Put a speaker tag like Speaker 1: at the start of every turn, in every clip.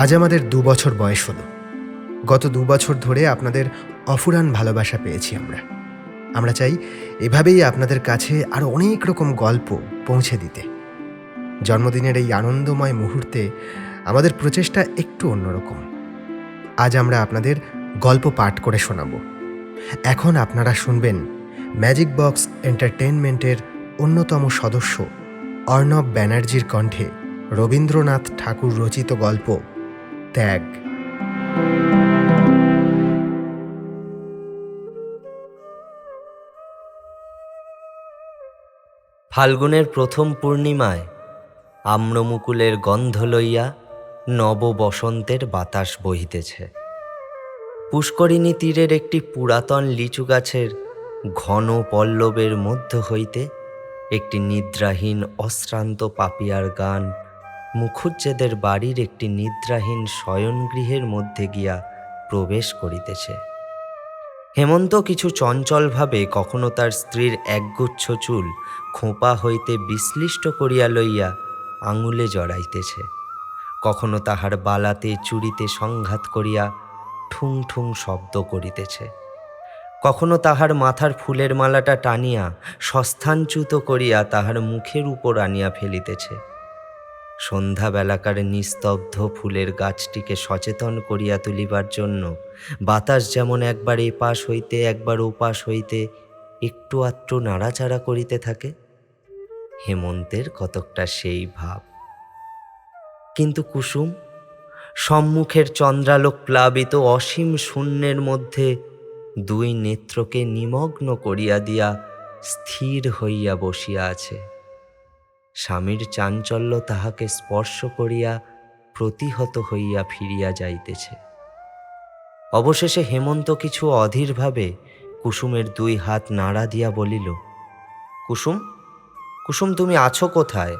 Speaker 1: আজ আমাদের দু বছর বয়স হলো। গত দু বছর ধরে আপনাদের অফুরান ভালোবাসা পেয়েছি আমরা। আমরা চাই এভাবেই আপনাদের কাছে আরও অনেক রকম গল্প পৌঁছে দিতে। জন্মদিনের এই আনন্দময় মুহূর্তে আমাদের প্রচেষ্টা একটু অন্যরকম। আজ আমরা আপনাদের গল্প পাঠ করে শোনাব। এখন আপনারা শুনবেন ম্যাজিক বক্স এন্টারটেনমেন্টের অন্যতম সদস্য অর্ণব ব্যানার্জির কণ্ঠে রবীন্দ্রনাথ ঠাকুর রচিত গল্প ত্যাগ।
Speaker 2: ফাল্গুনের প্রথম পূর্ণিমায় আম্রমুকুলের গন্ধ লইয়া নব বসন্তের বাতাস বহিতেছে। পুষ্করিণী তীরের একটি পুরাতন লিচু গাছের ঘন পল্লবের মধ্য হইতে একটি নিদ্রাহীন অশ্রান্ত পাপিয়ার গান মুখুজ্জেদের বাড়ির একটি নিদ্রাহীন শয়নগৃহের মধ্যে গিয়া প্রবেশ করিতেছে। হেমন্ত কিছু চঞ্চলভাবে কখনো তার স্ত্রীর একগুচ্ছ চুল খোঁপা হইতে বিশ্লিষ্ট করিয়া লইয়া আঙুলে জড়াইতেছে। কখনো তাহার বালাতে চুরিতে সংঘাত করিয়া ঠুং ঠুং শব্দ করিতেছে। কখনো তাহার মাথার ফুলের মালাটা টানিয়া সস্থানচ্যুত করিয়া তাহার মুখের উপর আনিয়া ফেলিতেছে। সন্ধ্যাবেলাকার নিস্তব্ধ ফুলের গাছটিকে সচেতন করিয়া তুলিবার জন্য বাতাস যেমন একবার এপাশ হইতে একবার ওপাশ হইতে একটু আত্র নাড়াচাড়া করিতে থাকে, হেমন্তের কতকটা সেই ভাব। কিন্তু কুসুম, সম্মুখের চন্দ্রালোক প্লাবিত অসীম শূন্যের মধ্যে দুই নেত্রকে নিমগ্ন করিয়া দিয়া স্থির হইয়া বসিয়া আছে। স্বামীর চাঞ্চল্য তাহাকে স্পর্শ করিয়া প্রতিহত হইয়া ফিরিয়া যাইতেছে। অবশেষে হেমন্ত কিছু অধীরভাবে কুসুমের দুই হাত নাড়া দিয়া বলিল, কুসুম কুসুম তুমি আছো কোথায়?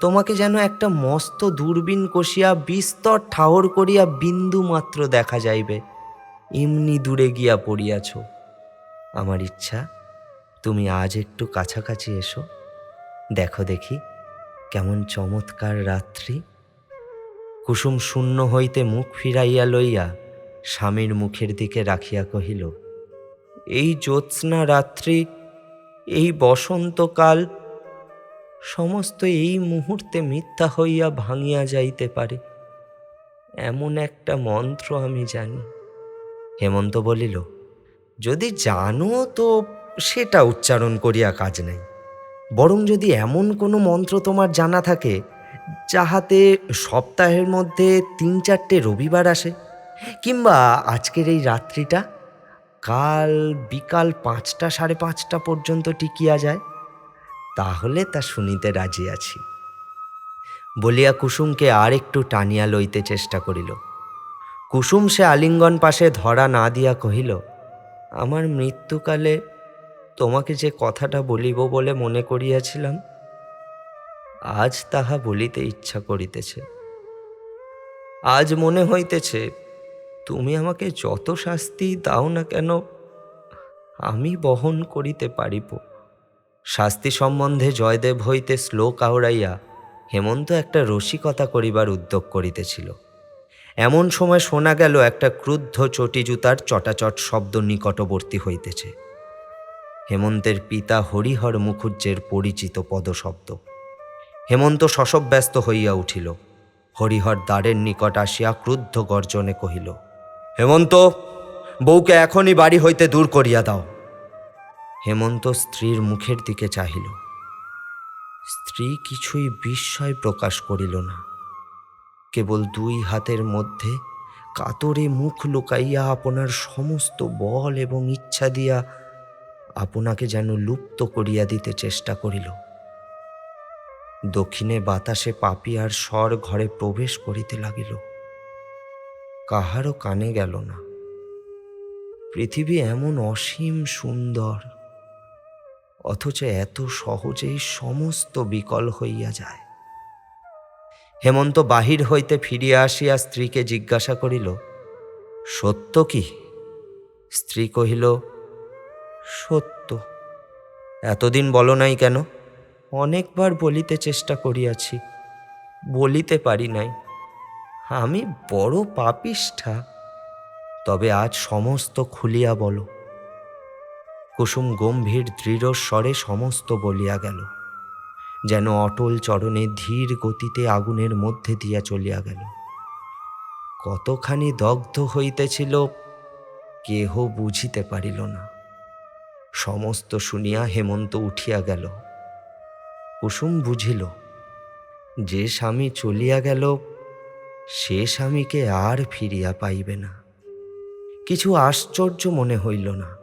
Speaker 2: তোমাকে যেন একটা মস্ত দূরবীন কষিয়া বিস্তর ঠাহর করিয়া বিন্দু মাত্র দেখা যাইবে। এমনি দূরে গিয়া পড়িয়াছ। আমার ইচ্ছা, তুমি আজ একটু কাছাকাছি এসো। দেখো দেখি, কেমন চমৎকার রাত্রি। কুসুম শূন্য হইতে মুখ ফিরাইয়া লইয়া স্বামীর মুখের দিকে রাখিয়া কহিল, এই জ্যোৎস্না রাত্রি, এই বসন্তকাল, সমস্ত এই মুহূর্তে মিথ্যা হইয়া ভাঙিয়া যাইতে পারে। এমন একটা মন্ত্র আমি জানি। হেমন্ত বলিল, যদি জানো তো সেটা উচ্চারণ করিয়া কাজ নাই। বরং যদি এমন কোনো মন্ত্র তোমার জানা থাকে, যাহাতে সপ্তাহের মধ্যে তিন চারটে রবিবার আসে, কিংবা আজকের এই রাত্রিটা, কাল বিকাল পাঁচটা সাড়ে পাঁচটা পর্যন্ত টিকিয়া যায়, তাহলে তা শুনিতে রাজি আছি। বলিয়া কুসুমকে আর একটু টানিয়া লইতে চেষ্টা করিল। কুসুম সে আলিঙ্গন পাশে ধরা না দিয়া কহিল, আমার মৃত্যুকালে তোমাকে যে কথাটা বলিব বলে মনে করিয়াছিলাম, আজ তাহা বলিতে ইচ্ছা করিতেছে। আজ মনে হইতেছে, তুমি আমাকে যত শাস্তি দাও না কেন, আমি বহন করিতে পারিব। শাস্তি সম্বন্ধে জয়দেব হইতে শ্লোক আওড়াইয়া হেমন্ত একটা রসিকতা করিবার উদ্যোগ করিতেছিল। এমন সময় শোনা গেল একটা ক্রুদ্ধ চটি জুতার চটাচট শব্দ নিকটবর্তী হইতেছে। হেমন্তের পিতা হরিহর মুখুজ্জের পরিচিত পদশব্দ। হেমন্ত শশব্যস্ত হইয়া উঠিল। হরিহর দ্বারের নিকট আসিয়া ক্রুদ্ধ গর্জনে কহিল, হেমন্ত, বউকে এখনই বাড়ি হইতে দূর করিয়া দাও। হেমন্ত স্ত্রীর মুখের দিকে চাহিল। স্ত্রী কিছুই বিস্ময় প্রকাশ করিল না। কেবল দুই হাতের মধ্যে কাতরে মুখ লুকাইয়া আপনার সমস্ত বল এবং ইচ্ছা দিয়া আপনাকে যেন লুপ্ত করিয়া দিতে চেষ্টা করিল। দক্ষিণে বাতাসে পাপিয়ার স্বর ঘরে প্রবেশ করিতে লাগিল। কাহারও কানে গেল না। পৃথিবী এমন অসীম সুন্দর, অথচ এত সহজেই সমস্ত বিকল হইয়া যায়। হেমন্ত বাহির হইতে ফিরিয়া আসিয়া স্ত্রীকে জিজ্ঞাসা করিল, সত্য কি? স্ত্রী কহিল সত্য। এতদিন বলো নাই কেন? অনেকবার বলিতে চেষ্টা করিয়াছি, বলিতে পারি নাই। আমি বড় পাপিষ্ঠা। তবে আজ সমস্ত খুলিয়া বলো। কুসুম গম্ভীর দৃঢ় স্বরে সমস্ত বলিয়া গেল। যেন অটল চরণে ধীর গতিতে আগুনের মধ্যে দিয়া চলিয়া গেল। কতখানি দগ্ধ হইতেছিল, কেহ বুঝিতে পারিল না। সমস্ত শুনিয়া হেমন্ত উঠিয়া গেল। কুসুম বুঝিল, যে স্বামী চলিয়া গেল, সে স্বামীকে আর ফিরিয়া পাইবে না। কিছু আশ্চর্য মনে হইল না।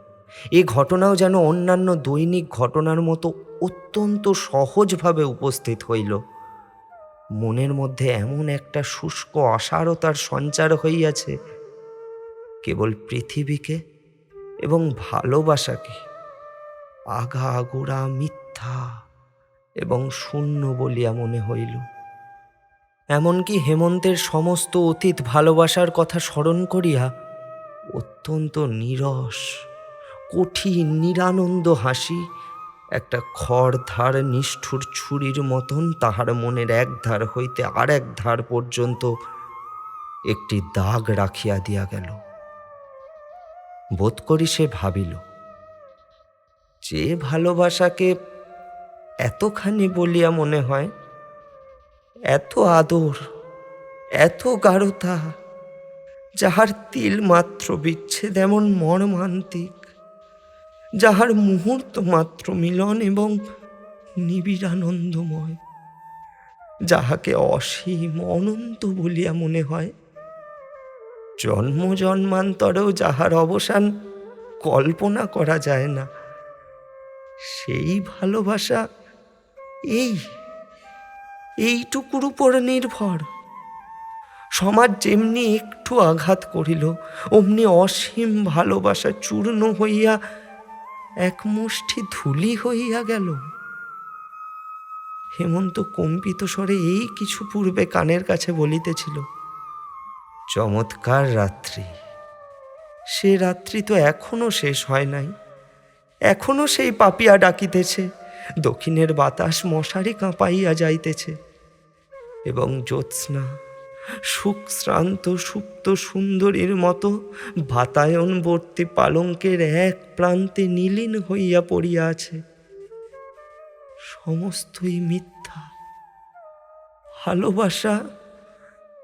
Speaker 2: এ ঘটনাও যেন অন্যান্য দৈনিক ঘটনার মতো অত্যন্ত সহজভাবে উপস্থিত হইল। মনের মধ্যে এমন একটা শুষ্ক অসারতার সঞ্চার হইয়াছে, কেবল পৃথিবীকে এবং ভালোবাসাকে। আগা আগোড়া মিথ্যা এবং শূন্য বলিয়া মনে হইল। এমনকি হেমন্তের সমস্ত অতীত ভালোবাসার কথা স্মরণ করিয়া অত্যন্ত নিরস, কঠিন, নিরানন্দ হাসি একটা খড় ধার নিষ্ঠুর ছুরির মতন তাহার মনের এক ধার হইতে আর এক ধার পর্যন্ত একটি দাগ রাখিয়া দিয়া গেল। বোধ করি সে ভাবিল যে ভালোবাসাকে এতখানি বলিয়া মনে হয়, এত আদর, এত গাঢ়তা, যাহার তিল মাত্র বিচ্ছেদ এমন মর্মান্তিক, যাহার মুহূর্ত মাত্র মিলন এবং নিবিড় আনন্দময় যাহাকে অসীম অনন্ত বলিয়া মনে হয়। জন্ম জন্মান্তরেও যাহার অবসান কল্পনা করা যায় না। সেই ভালোবাসা এই, এইটুকুর উপর নির্ভর। সমাজ যেমনি একটু আঘাত করিল, অমনি অসীম ভালোবাসা চূর্ণ হইয়া এক মুষ্টি ধুলি হইয়া গেল। হেমন্ত কম্পিত স্বরে এই কিছু পূর্বে কানের কাছে বলিতেছিল, চমৎকার রাত্রি। সে রাত্রি তো এখনও শেষ হয় নাই। এখনও সেই পাপিয়া ডাকিতেছে। দক্ষিণের বাতাস মশারি কাঁপাইয়া যাইতেছে। এবং জ্যোৎস্না সুখ শ্রান্ত সুপ্ত সুন্দরীর মতো বাতায়নবর্তী পালঙ্কের এক প্রান্তে নীলিন হইয়া পড়িয়া আছে। সমস্তই মিথ্যা। ভালোবাসা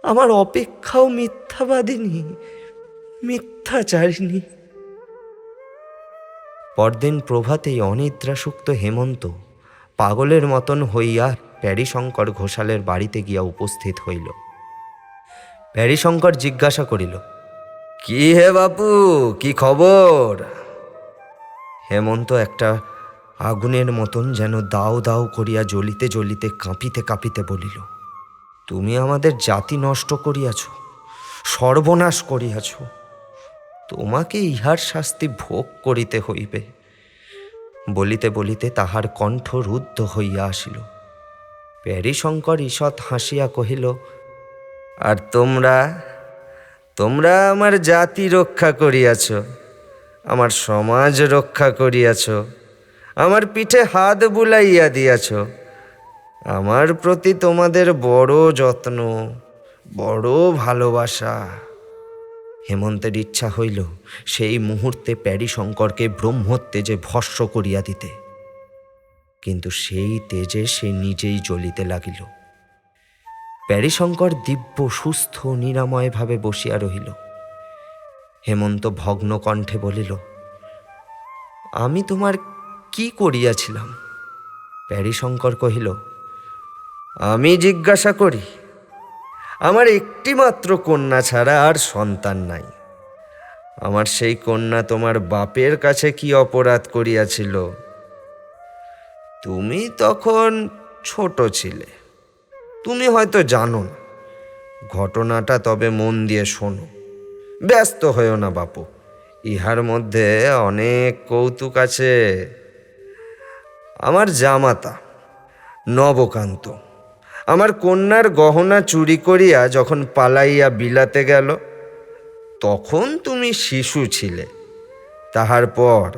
Speaker 2: আমার অপেক্ষাও মিথ্যাবাদিনী, মিথ্যাচারিণী। পরদিন প্রভাতেই অনিদ্রাসুক্ত হেমন্ত পাগলের মতন হইয়া প্যারিশঙ্কর ঘোষালের বাড়িতে গিয়া উপস্থিত হইল। প্যারিশঙ্কর জিজ্ঞাসা করিল, কি হে বাপু, কি খবর? হেমন্ত একটা আগুনের মতন যেন দাও দাও করিয়া জ্বলিতে জ্বলিতে কাঁপিতে কাঁপিতে বলিল, তুমি আমাদের জাতি নষ্ট করিয়াছ, সর্বনাশ করিয়াছ। তোমাকে ইহার শাস্তি ভোগ করিতে হইবে। বলিতে বলিতে তাহার কণ্ঠ রুদ্ধ হইয়া আসিল। প্যারিশঙ্কর ঈষৎ হাসিয়া কহিল, আর তোমরা তোমরা আমার জাতি রক্ষা করিয়াছ, আমার সমাজ রক্ষা করিয়াছ, আমার পিঠে হাত বুলাইয়া দিয়াছ, আমার প্রতি তোমাদের বড় যত্ন, বড় ভালোবাসা। হেমন্তের ইচ্ছা হইল সেই মুহূর্তে প্যারি প্যারিশঙ্করকে ব্রহ্মোত্তেজে ভস্য করিয়া দিতে। কিন্তু সেই তেজে সে নিজেই জ্বলিতে লাগিল। প্যারিশঙ্কর দিব্য, সুস্থ, নিরাময়ভাবে বসিয়া রহিল। হেমন্ত ভগ্ন কণ্ঠে বলিল, আমি তোমার কি করিয়াছিলাম? প্যারিশঙ্কর কহিল, আমি জিজ্ঞাসা করি। আমার একটি মাত্র কন্যা ছাড়া আর সন্তান নাই। আমার সেই কন্যা তোমার বাপের কাছে কি অপরাধ করিয়াছিল? তুমি তখন ছোট ছিলে। তুমি হয়তো জানো না। ঘটনাটা তবে মন দিয়ে শোনো। ব্যস্ত হয়েও না বাপু। ইহার মধ্যে অনেক কৌতুক আছে। আমার জামাতা নবকান্ত। আমার কন্যার গহনা চুরি করিয়া যখন পালাইয়া বিলাতে গেল, তখন তুমি শিশু ছিলে। তাহার পর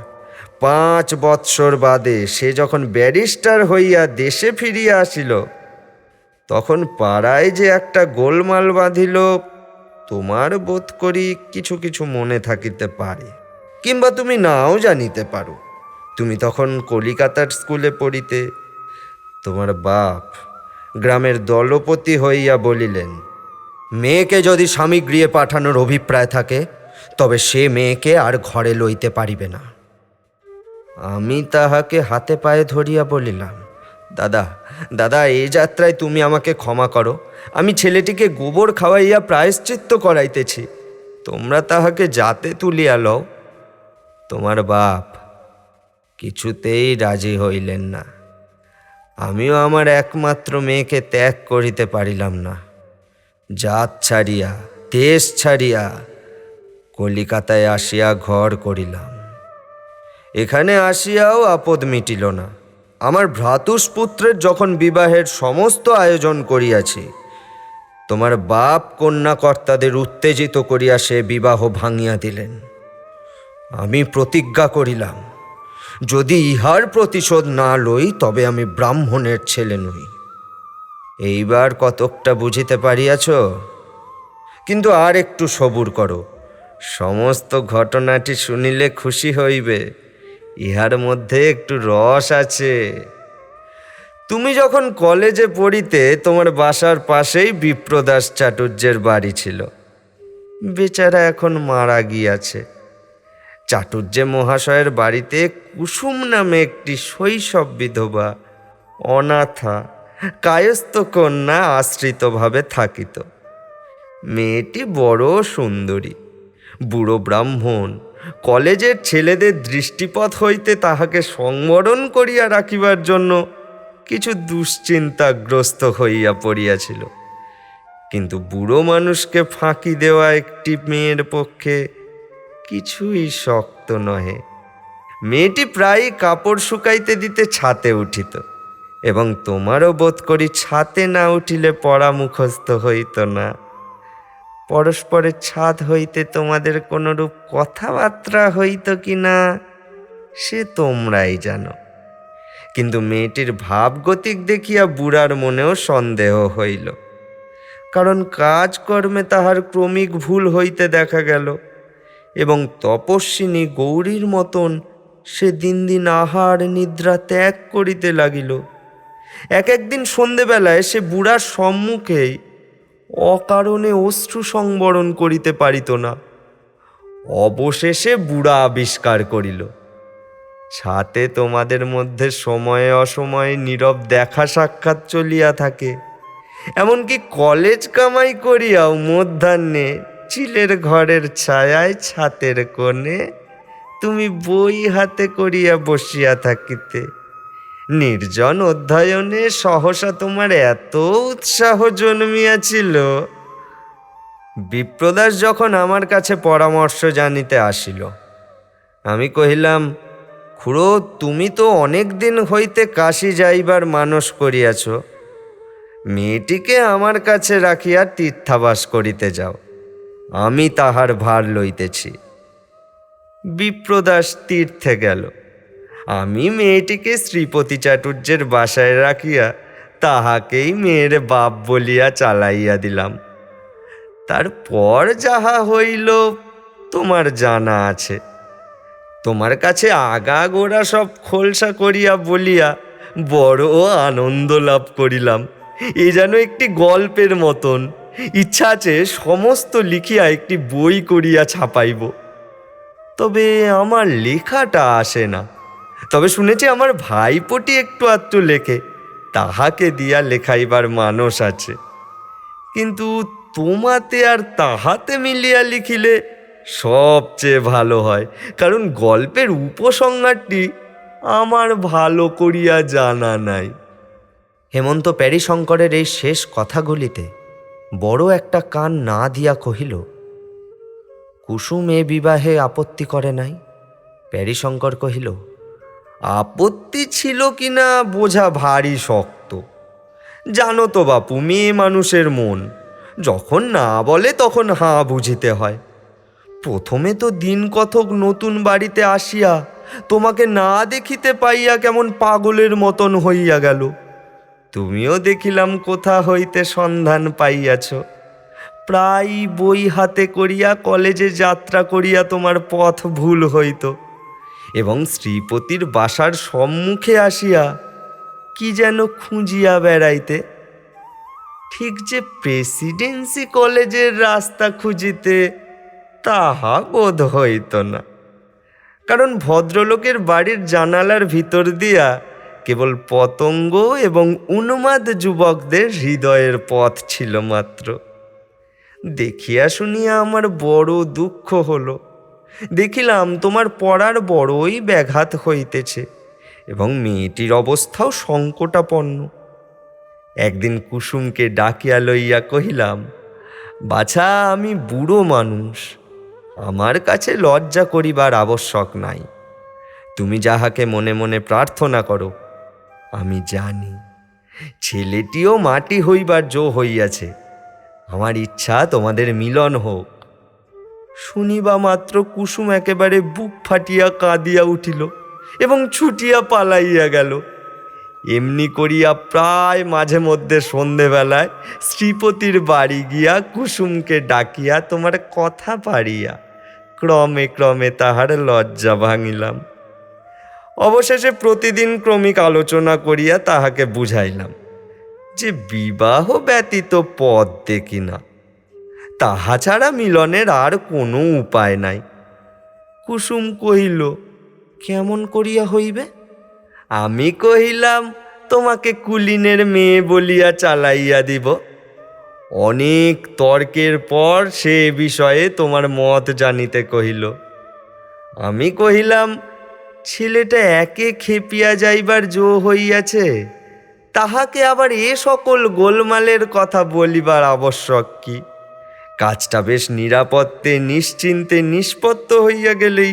Speaker 2: পাঁচ বৎসর বাদে সে যখন ব্যারিস্টার হইয়া দেশে ফিরিয়া আসিল, তখন পাড়ায় যে একটা গোলমাল বাঁধিল, তোমার বোধ করি কিছু কিছু মনে থাকিতে পারে। কিংবা তুমি নাও জানিতে পারো। তুমি তখন কলিকাতার স্কুলে পড়িতে, তোমার বাপ গ্রামের দলপতি হইয়া বলিলেন, মেয়েকে যদি স্বামী গৃহে পাঠানোর অভিপ্রায় থাকে, তবে সে মেয়েকে আর ঘরে লইতে পারিবে না। আমি তাহাকে হাতে পায়ে ধরিয়া বলিলাম, দাদা দাদা, এই যাত্রায় তুমি আমাকে ক্ষমা করো। আমি ছেলেটিকে গোবর খাওয়াইয়া প্রায়শ্চিত্ত করাইতেছি। তোমরা তাহাকে যাতে তুলিয়া লও। তোমার বাপ কিছুতেই রাজি হইলেন না। আমিও আমার একমাত্র মেয়েকে ত্যাগ করিতে পারিলাম না। জাত ছাড়িয়া, দেশ ছাড়িয়া কলিকাতায় আসিয়া ঘর করিলাম। এখানে আসিয়াও আপদ মিটিল না। আমার ভ্রাতুষ্পুত্রের যখন বিবাহের সমস্ত আয়োজন করিয়াছি, তোমার বাপ কন্যাকর্তাদের উত্তেজিত করিয়া সে বিবাহ ভাঙিয়া দিলেন। আমি প্রতিজ্ঞা করিলাম যদি ইহার প্রতিশোধ না লই, তবে আমি ব্রাহ্মণের ছেলে নই। এইবার কতকটা বুঝিতে পারিয়াছ? কিন্তু আর একটু সবুর করো। সমস্ত ঘটনাটি শুনিলে খুশি হইবে। ইহার মধ্যে একটু রস আছে। তুমি যখন কলেজে পড়িতে, তোমার বাসার পাশেই বিপ্রদাস চাটুর্যের বাড়ি ছিল। বেচারা এখন মারা গিয়াছে। চাটুর্য মহাশয়ের বাড়িতে কুসুম নামে একটি শৈশব বিধবা অনাথা কায়স্থ কন্যা আশ্রিতভাবে থাকিত। মেয়েটি বড় সুন্দরী। বুড়ো ব্রাহ্মণ। কলেজের ছেলেদের দৃষ্টিপথ হইতে তাহাকে সংবরণ করিয়া রাখিবার জন্য কিছু দুশ্চিন্তাগ্রস্ত হইয়া পড়িয়াছিল। কিন্তু বুড়ো মানুষকে ফাঁকি দেওয়া একটি মেয়ের পক্ষে কিছুই শক্ত নহে। মেয়েটি প্রায় কাপড় শুকাইতে দিতে ছাতে উঠিত এবং তোমারও বোধ করি ছাতে না উঠিলে পড়া মুখস্থ হইত না। পরস্পরের ছাদ হইতে তোমাদের কোনরূপ কথাবার্তা হইত কি না সে তোমরাই জানো। কিন্তু মেয়েটির ভাবগতিক দেখিয়া বুড়ার মনেও সন্দেহ হইল। কারণ কাজকর্মে তাহার ক্রমিক ভুল হইতে দেখা গেল। এবং তপস্বিনী গৌরীর মতন সে দিন দিন আহার নিদ্রা ত্যাগ করিতে লাগিল। এক একদিন সন্ধেবেলায় সে বুড়ার সম্মুখেই অকারণে অশ্রু সংবরণ করিতে পারিত না। অবশেষে বুড়া আবিষ্কার করিল। ছাতে তোমাদের মধ্যে সময়ে অসময়ে নীরব দেখা সাক্ষাৎ চলিয়া থাকে। এমনকি কলেজ কামাই করিয়াও মধ্যাহ্নে চিলের ঘরের ছায়ায় ছাতের কোণে তুমি বই হাতে করিয়া বসিয়া থাকিতে। নির্জন অধ্যয়নে সহসা তোমার এত উৎসাহ জন্মিয়াছিল। বিপ্রদাস যখন আমার কাছে পরামর্শ জানিতে আসিল, আমি কহিলাম, খুড়ো, তুমি তো অনেক দিন হইতে কাশি যাইবার মানস করিয়াছ। মেয়েটিকে আমার কাছে রাখিয়া তীর্থাবাস করিতে যাও। আমি তাহার ভার লইতেছি। বিপ্রদাস তীর্থে গেল। আমি মেয়েটিকে শ্রীপতি চাটুর্যের বাসায় রাখিয়া তাহাকেই মেয়ের বাপ বলিয়া চালাইয়া দিলাম। তারপর যাহা হইল, তোমার জানা আছে। তোমার কাছে আগা গোড়া সব খোলসা করিয়া বলিয়া বড় আনন্দ লাভ করিলাম। এ যেন একটি গল্পের মতন। ইচ্ছা আছে সমস্ত লিখিয়া একটি বই করিয়া ছাপাইব। তবে আমার লেখাটা আসে না। তবে শুনেছি আমার ভাইপোটি একটু আধটু লেখে, তাহাকে দিয়া লেখাইবার মানুষ আছে। কিন্তু তোমাতে আর তাহাতে মিলিয়া লিখিলে সবচেয়ে ভালো হয়, কারণ গল্পের উপসংহারটি আমার ভালো করিয়া জানা নাই।
Speaker 3: হেমন্ত প্যারিশঙ্করের এই শেষ কথাগুলিতে বড় একটা কান না দিয়া কহিল, কুসুম এ বিবাহে আপত্তি করে নাই? প্যারিশঙ্কর কহিল,
Speaker 2: আপত্তি ছিল কি না বোঝা ভারী শক্ত। জানো তো বাপু, মেয়ে মানুষের মন। যখন না বলে তখন হাঁ বুঝিতে হয়। প্রথমে তো দিন কথক নতুন বাড়িতে আসিয়া তোমাকে না দেখিতে পাইয়া কেমন পাগলের মতন হইয়া গেল। তুমিও দেখিলাম কোথা হইতে সন্ধান পাইয়াছ। প্রায় বই হাতে করিয়া কলেজে যাত্রা করিয়া তোমার পথ ভুল হইত। এবং শ্রীপতির বাসার সম্মুখে আসিয়া কি যেন খুঁজিয়া বেড়াইতে। ঠিক যে প্রেসিডেন্সি কলেজের রাস্তা খুঁজিতে, তাহা বোধ হইত না। কারণ ভদ্রলোকের বাড়ির জানালার ভিতর দিয়া কেবল পতঙ্গ এবং উন্মাদ যুবকদের হৃদয়ের পথ ছিল মাত্র। দেখিয়া শুনিয়া আমার বড় দুঃখ হলো। দেখিলাম তোমার পড়ার বড়ই ব্যাঘাত হইতেছে এবং মেয়েটির অবস্থাও সংকটাপন্ন। একদিন কুসুমকে ডাকিয়া লইয়া কহিলাম, বাছা, আমি বুড়ো মানুষ। আমার কাছে লজ্জা করিবার আবশ্যক নাই। তুমি যাহাকে মনে মনে প্রার্থনা করো আমি জানি, ছেলেটিও মাটি হইবার জো হইয়াছে। আমার ইচ্ছা তোমাদের মিলন হোক। শুনিবা মাত্র কুসুম একেবারে বুক ফাটিয়া কাঁদিয়া উঠিল এবং ছুটিয়া পালাইয়া গেল। এমনি করিয়া প্রায় মাঝে মধ্যে সন্ধেবেলায় শ্রীপতির বাড়ি গিয়া কুসুমকে ডাকিয়া তোমার কথা পারিয়া ক্রমে ক্রমে তাহার লজ্জা ভাঙিলাম। অবশেষে প্রতিদিন ক্রমিক আলোচনা করিয়া তাহাকে বুঝাইলাম যে বিবাহ ব্যতীত পদ দেখি না। তাহা ছাড়া মিলনের আর কোনো উপায় নাই। কুসুম কহিল, কেমন করিয়া হইবে? আমি কহিলাম, তোমাকে কুলিনের মেয়ে বলিয়া চালাইয়া দিব। অনেক তর্কের পর সে বিষয়ে তোমার মত জানিতে কহিল। আমি কহিলাম ছেলেটা একে খেপিয়া যাইবার জো হইয়াছে, তাহাকে আবার এ সকল গোলমালের কথা বলিবার আবশ্যক কি? কাজটা বেশ নিরাপত্তে, নিশ্চিন্তে, নিষ্পত্ত হইয়া গেলেই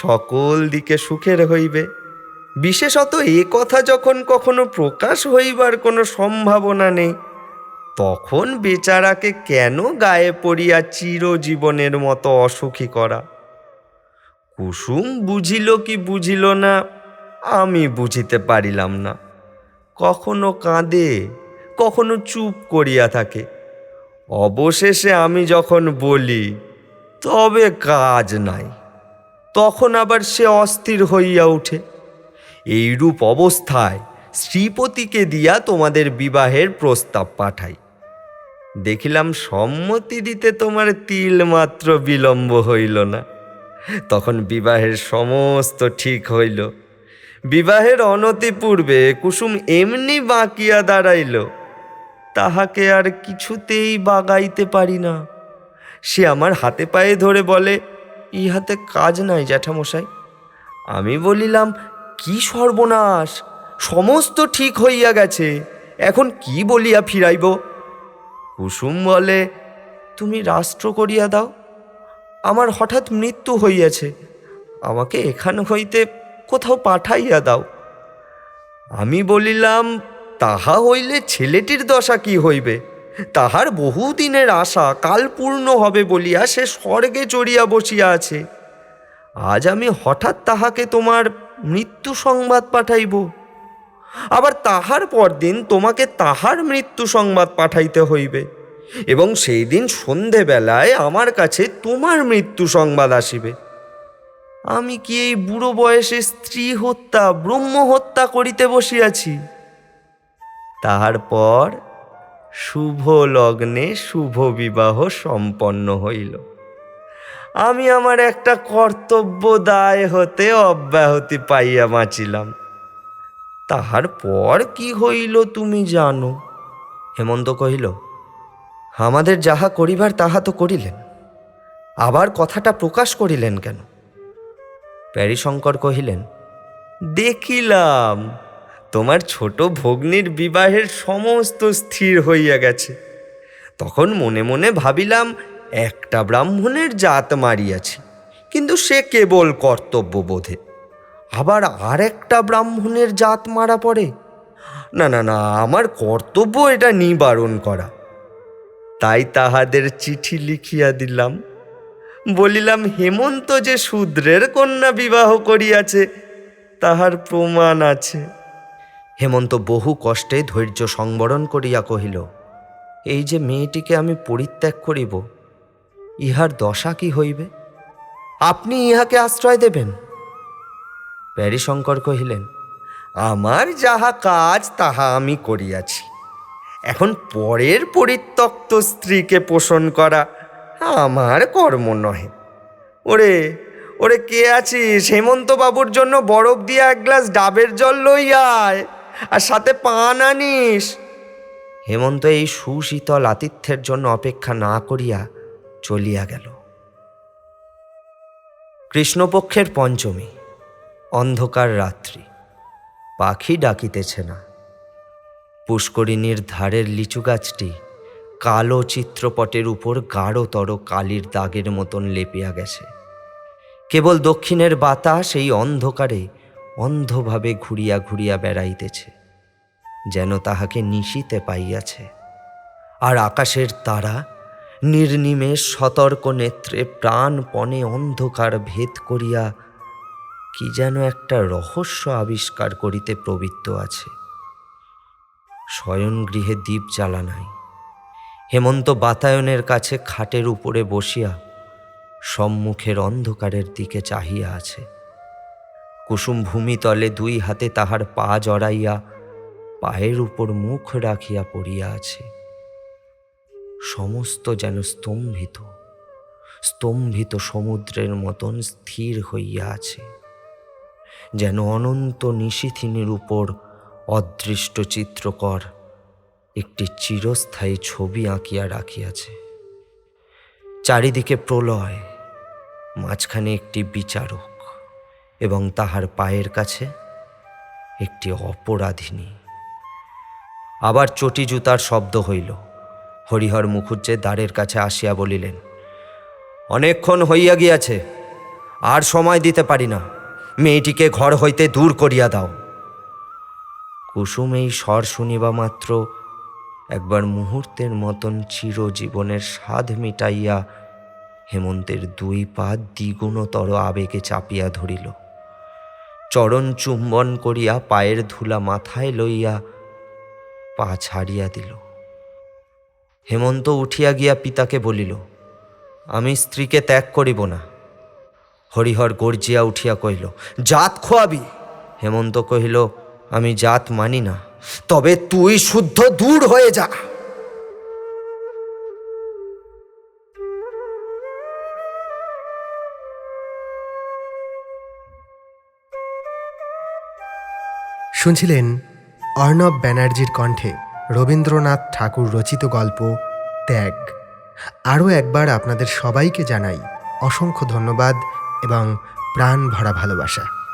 Speaker 2: সকল দিকে সুখের হইবে। বিশেষত এ কথা যখন কখনো প্রকাশ হইবার কোনো সম্ভাবনা নেই, তখন বেচারাকে কেন গায়ে পড়িয়া চিরজীবনের মতো অসুখী করা? কুসুম বুঝিল কি বুঝিল না, আমি বুঝিতে পারিলাম না। কখনো কাঁদে, কখনো চুপ করিয়া থাকে। অবশেষে আমি যখন বলি, তবে কাজ নাই। তখন আবার সে অস্থির হইয়া ওঠে এইরূপ অবস্থায় শ্রীপতিকে দিয়া তোমাদের বিবাহের প্রস্তাব পাঠাই। দেখিলাম সম্মতি দিতে তোমার তিল মাত্র বিলম্ব হইল না। তখন বিবাহের সমস্ত ঠিক হইল। বিবাহের অনতি পূর্বে কুসুম এমনি বাঁকিয়া দাঁড়াইল। তাহাকে আর কিছুতেই বাগাইতে পারি না। সে আমার হাতে পায়ে ধরে বলে, ইহাতে কাজ নাই জ্যাঠামশাই। আমি বলিলাম, কি সর্বনাশ! সমস্ত ঠিক হইয়া গেছে। এখন কি বলিয়া ফিরাইব? কুসুম বলে, তুমি রাষ্ট্র করিয়া দাও। আমার হঠাৎ মৃত্যু হইয়াছে। আমাকে এখান হইতে কোথাও পাঠাইয়া দাও। আমি বলিলাম, তাহা হইলে ছেলেটির দশা কি হইবে? তাহার বহুদিনের আশা কাল পূর্ণ হবে বলিয়া সে স্বর্গে চড়িয়া বসিয়া আছে। আজ আমি হঠাৎ তাহাকে তোমার মৃত্যু সংবাদ পাঠাইব। আবার তাহার পরদিন তোমাকে তাহার মৃত্যু সংবাদ পাঠাইতে হইবে। এবং সেই দিন সন্ধেবেলায় আমার কাছে তোমার মৃত্যু সংবাদ আসিবে। আমি কি এই বুড়ো বয়সে স্ত্রী হত্যা, ব্রহ্ম হত্যা করিতে বসিয়াছি? তাহার পর শুভ লগ্নে শুভ বিবাহ সম্পন্ন হইল। আমি আমার একটা কর্তব্য দায় হতে অব্যাহতি পাইয়া বাঁচিলাম। তাহার পর কি হইল তুমি জানো? হেমন্ত কহিল আমাদের যাহা করিবার, তাহা তো করিলেন। আবার কথাটা প্রকাশ করিলেন কেন? প্যারিশঙ্কর কহিলেন, দেখিলাম, তোমার ছোট ভগ্নির বিবাহের সমস্ত স্থির হইয়া গেছে। তখন মনে মনে ভাবিলাম, একটা ব্রাহ্মণের জাত মারিয়াছি, কিন্তু সে কেবল কর্তব্য বোধে আবার আর একটা ব্রাহ্মণের জাত মারা পড়ে। না না না, আমার কর্তব্য এটা নিবারণ করা। তাই তাহাদের চিঠি লিখিয়া দিলাম। বলিলাম, হেমন্ত যে শূদ্রের কন্যা বিবাহ করিয়াছে, তাহার প্রমাণ আছে। হেমন্ত বহু কষ্টে ধৈর্য সংবরণ করিয়া কহিল, এই যে মেয়েটিকে আমি পরিত্যাগ করিব, ইহার দশা কি হইবে? আপনি ইহাকে আশ্রয় দেবেন? প্যারিশঙ্কর কহিলেন,
Speaker 4: আমার যাহা কাজ, তাহা আমি করিয়াছি। এখন পরের পরিত্যক্ত স্ত্রীকে পোষণ করা আমার কর্ম নহে। ওরে ওরে কে আছিস? হেমন্ত বাবুর জন্য বরফ দিয়া এক গ্লাস ডাবের জল লই আয় আর সাথে পান আনিস।
Speaker 2: হেমন্ত এই সুশীতল আতিথ্যের জন্য অপেক্ষা না করিয়া চলিয়া গেল। কৃষ্ণপক্ষের পঞ্চমী, অন্ধকার রাত্রি, পাখি ডাকিতেছে না। পুষ্করিণীর ধারের লিচু গাছটি কালো চিত্রপটের উপর গাঢ়তর কালির দাগের মতন লেপিয়া গেছে। কেবল দক্ষিণের বাতাস এই অন্ধকারে অন্ধভাবে ঘুরিয়া ঘুরিয়া বেড়াইতেছে, যেন তাহাকে নিশিতে পাইয়াছে। আর আকাশের তারা নির্নিমেষ সতর্ক নেত্রে প্রাণপণে অন্ধকার ভেদ করিয়া কি যেন একটা রহস্য আবিষ্কার করিতে প্রবৃত্ত আছে। শয়ন গৃহে দ্বীপ জ্বালা নাই। হেমন্ত বাতায়নের কাছে খাটের উপরে বসিয়া সম্মুখের অন্ধকারের দিকে চাহিয়া আছে। কুসুম ভূমিতলে দুই হাতে তাহার পা জড়াইয়া পায়ের উপর মুখ রাখিয়া পড়িয়া আছে। সমস্ত যেন স্তম্ভিত স্তম্ভিত সমুদ্রের মতন স্থির হইয়া আছে। যেন অনন্ত নিশিথিনীর উপর অদৃষ্ট চিত্রকর একটি চিরস্থায়ী ছবি আঁকিয়া রাখিয়াছে। চারিদিকে প্রলয়, মাঝখানে একটি বিচারক এবং তাহার পায়ের কাছে একটি অপরাধিনী। আবার চটি জুতার শব্দ হইল। হরিহর মুখুজ্জে দ্বারের কাছে আসিয়া বলিলেন, অনেকক্ষণ হইয়া গিয়াছে, আর সময় দিতে পারি না। মেয়েটিকে ঘর হইতে দূর করিয়া দাও। কুসুম এই স্বর শুনিবা মাত্র। একবার মুহূর্তের মতন চিরজীবনের স্বাদ মিটাইয়া হেমন্তের দুই পা দ্বিগুণতর আবেগে চাপিয়া ধরিল। চরণ চুম্বন করিয়া পায়ের ধুলা মাথায় লইয়া পা ছাড়িয়া দিল। হেমন্ত উঠিয়া গিয়া পিতাকে বলিল, আমি স্ত্রীকে ত্যাগ করিব না। হরিহর গর্জিয়া উঠিয়া কহিল, জাত খোয়াবি। হেমন্ত কহিল আমি জাত মানি না,
Speaker 4: তবে তুই শুদ্ধ দূর হয়ে যা।
Speaker 1: শুনছিলেন অর্ণব ব্যানার্জির কণ্ঠে রবীন্দ্রনাথ ঠাকুর রচিত গল্প ত্যাগ। আরও একবার আপনাদের সবাইকে জানাই অসংখ্য ধন্যবাদ এবং প্রাণ ভরা ভালোবাসা।